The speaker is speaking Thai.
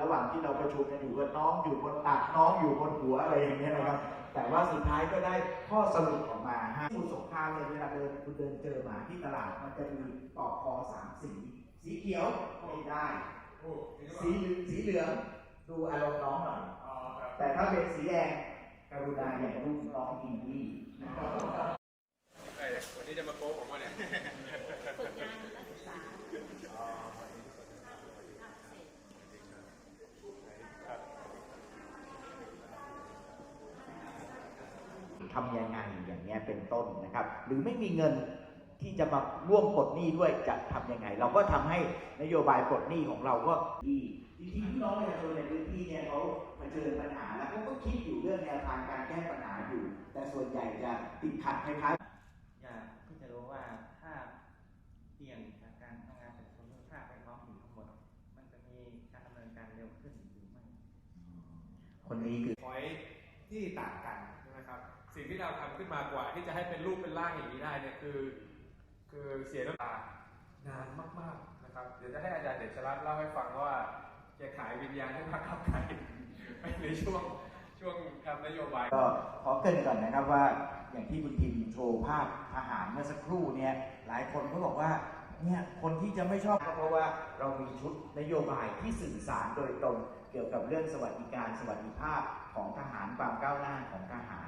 ระหว่างที่เราประชุมกันอยู่ก็น้องอยู่บนตักน้องอยู่บนหัวอะไรอย่างเงี้ยนะครับ แต่ว่าสุดท้ายก็ได้ข้อสรุปออกมาฮะสมุทรสงครามเนี่ยเวลาเดินคุณเดินเจอหมาที่ตลาดมันจะมีปอกคอสามสี สีเขียวไม่ได้ สีสีเหลืองดูอารมณ์น้องหน่อย แต่ถ้าเป็นสีแดงกรุณาอย่างลูกน้องอินดี้นะครับเอ้ยวันนี้จะมาโป๊ผมวะเนี่ย ฝึกงานนักศึกษา ทำยังไงอย่างเงี้ยเป็นต้นนะครับ หรือไม่มีเงินที่จะมาร่วมปลดหนี้ด้วยจะทำยังไง เราก็ทำให้นโยบายปลดหนี้ของเราก็ดีจริงๆพี่น้องประชาชนในพื้นที่เนี่ยเขาเผชิญปัญหาแล้วเขาก็คิดอยู่เรื่องแนวทางการแก้ปัญหาอยู่ แต่ส่วนใหญ่จะติดขัดคล้ายๆอยากที่จะรู้ว่าถ้าเปลี่ยนจากการทำงานเป็นคนภาคไปท้องถิ่นทั้งหมด มันจะมีการดำเนินการเร็วขึ้นหรือไม่คนนี้คือพอยที่ต่างกันใช่ไหมครับ สิ่งที่เราทำขึ้นมากว่า ที่จะให้เป็นรูปเป็นร่างอย่างนี้ได้เนี่ยคือ คือเสียน้ำตานานมากๆนะครับ เดี๋ยวจะให้อาจารย์เดชรัตน์เล่าให้ฟังว่าแกขายวิญญาณให้พรรคก้าวไกลไปในช่วงช่วงทำนโยบายก็ขอเกรินก่อนนะครับว่าอย่างที่คุณทิมโชว์ภาพทหารเมื่อสักครู่เนี่ยหลายคนก็บอกว่าเนี่ยคนที่จะไม่ชอบก็เพราะว่าเรามีชุดนโยบายที่สื่อสารโดยตรง เกี่ยวกับเรื่องสวัสดิการสวัสดิภาพของทหารความก้าวหน้าของทหาร